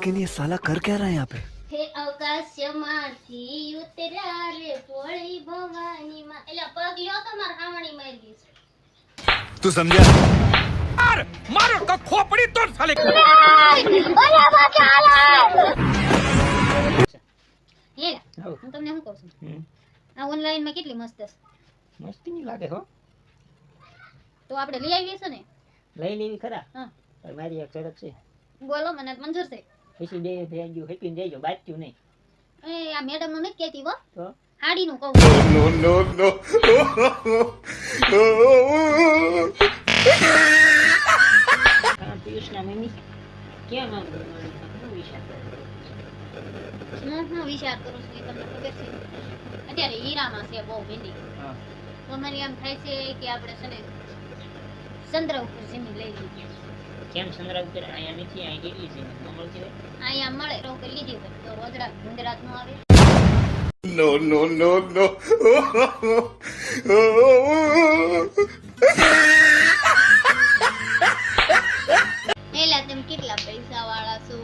लेकिन ये साला कर क्या रहा है यहाँ पे હે આકાશમાંથી ઉતર્યા રે પોળી ભવાની માં એટલે પગ લ્યો તો માર હાવણી મારી છે तू समझा મારો તો ખોપડી તોડ સાલે હે હું તમને શું કહું છું આ ઓનલાઈન માં કેટલી મસ્ત છે મસ્તી નહીં લાગે હો તો આપણે લઈ આવીએ છે ને લઈ લેવી ખરા હા પણ મારી એક શરત છે બોલો મને મંજૂર છે ગયું હેપી જઈજો નહીં એ આ મેડમનું નથી કહેતી હો તો હાડીનું કહું હા પિયુષના મમ્મી કેમ આમ કરવાનું? વિચાર કરું હું વિચાર કરું છું તમને ખબર છે અત્યારે હીરામાં છે બહુ ભીંડી તો મને એમ થાય છે કે આપણે છે ને ચંદ્ર ઉપર જમીન લઈ લઈએ જેમ સંગ્રહ અહીંયા નથી અહીં કેટલી છે? મળતી હોય અહીંયા મળે તો કે લીધી હોય તો રોજડા ગુજરાત આવે. નો નો નો નો એલા તમે કેટલા પૈસા વાળા છો?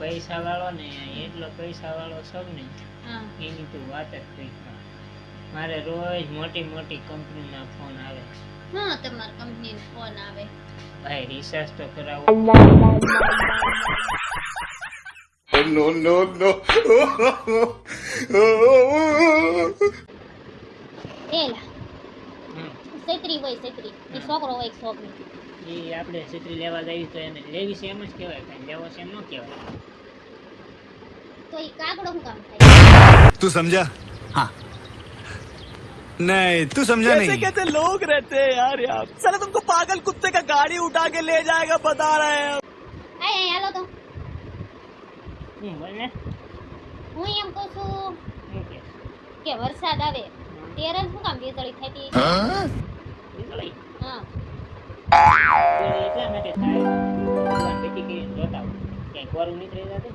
પૈસા વાળો ને એટલો પૈસા વાળો સૌ ને એની તો વાત જ કઈ Morti Morti Company no fue una vez. No नहीं तू समझा नहीं कैसे लोग रहते हैं यार यार साला तुमको पागल कुत्ते का गाड़ी उठा के ले जाएगा बता रहे हैं આય આય હાલો તો હું બોલ ને હું એમ કહું છું શું કે કે વરસાદ આવે ત્યારે જ શું કામ વીજળી થતી વીજળી હા વીજળી એટલા માટે થાય ભગવાન બેટી કરીને જોતા હોય ક્યાંય કોરું નીકળી જતું